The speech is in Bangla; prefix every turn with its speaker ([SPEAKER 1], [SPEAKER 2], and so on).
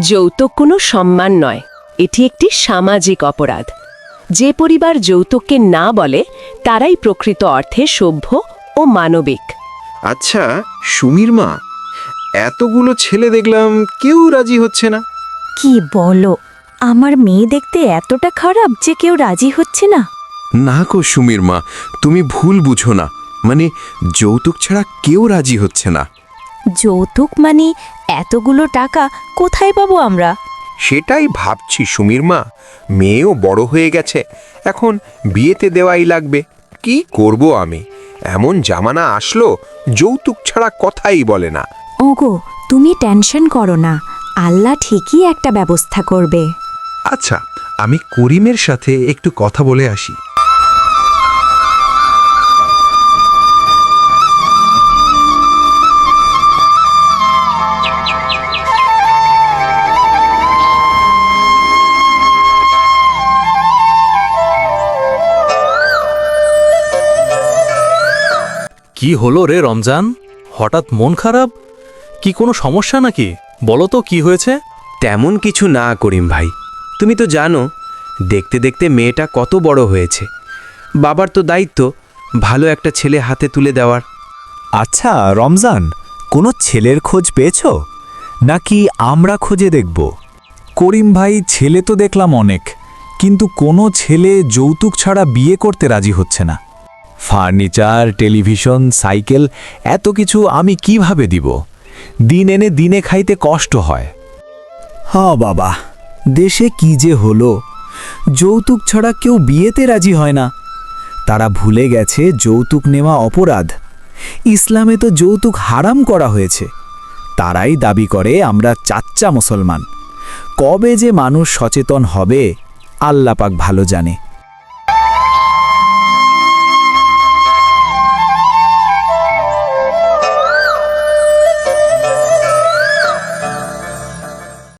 [SPEAKER 1] যৌতুক কোনো সম্মান নয়। এটি একটি সামাজিক অপরাধ। যে পরিবার যৌতুককে না বলে তারাই প্রকৃত অর্থে সভ্য ও মানবিক।
[SPEAKER 2] আচ্ছা সুমির মা এতগুলো ছেলে দেখলাম কেউ রাজি হচ্ছে না।
[SPEAKER 3] কি বলো আমার মেয়ে দেখতে এতটা খারাপ যে কেউ রাজি হচ্ছে না।
[SPEAKER 4] না কো সুমির মা তুমি ভুল বুঝো না। মানে যৌতুক ছাড়া কেউ রাজি হচ্ছে না।
[SPEAKER 3] যৌতুক মানে এতগুলো টাকা কোথায় পাবো আমরা?
[SPEAKER 5] সেটাই ভাবছি সুমির মা। মেয়েও বড় হয়ে গেছে। এখন বিয়েতে দেওয়াই লাগবে। কি করব আমি? এমন জামানা আসলো যৌতুক ছাড়া কথাই বলে না।
[SPEAKER 3] ওগো তুমি টেনশন করো না। আল্লাহ ঠিকই একটা ব্যবস্থা করবে।
[SPEAKER 6] আচ্ছা আমি করিমের সাথে একটু কথা বলে আসি।
[SPEAKER 7] কি হলো রে রমজান? হঠাৎ মন খারাপ? কি কোনো সমস্যা নাকি? বলো তো কি হয়েছে?
[SPEAKER 8] তেমন কিছু না করিম ভাই। তুমি তো জানো দেখতে দেখতে মেয়েটা কত বড় হয়েছে। বাবার তো দায়িত্ব ভালো একটা ছেলে হাতে তুলে দেওয়ার।
[SPEAKER 9] আচ্ছা রমজান কোনো ছেলের খোঁজ পেয়েছ? নাকি আমরা খোঁজে দেখব? করিম ভাই ছেলে তো দেখলাম অনেক কিন্তু কোনো ছেলে যৌতুক ছাড়া বিয়ে করতে রাজি হচ্ছে না। ফার্নিচার, টেলিভিশন, সাইকেল, এত কিছু আমি কীভাবে দিব? দিন এনে দিনে খাইতে কষ্ট হয়। হ্যাঁ বাবা, দেশে কি যে হলো? যৌতুক ছাড়া কেউ বিয়েতে রাজি হয় না। তারা ভুলে গেছে যৌতুক নেওয়া অপরাধ। ইসলামে তো যৌতুক হারাম করা হয়েছে। তারাই দাবি করে আমরা চাচ্চা মুসলমান। কবে যে মানুষ সচেতন হবে, আল্লাপাক ভালো জানে।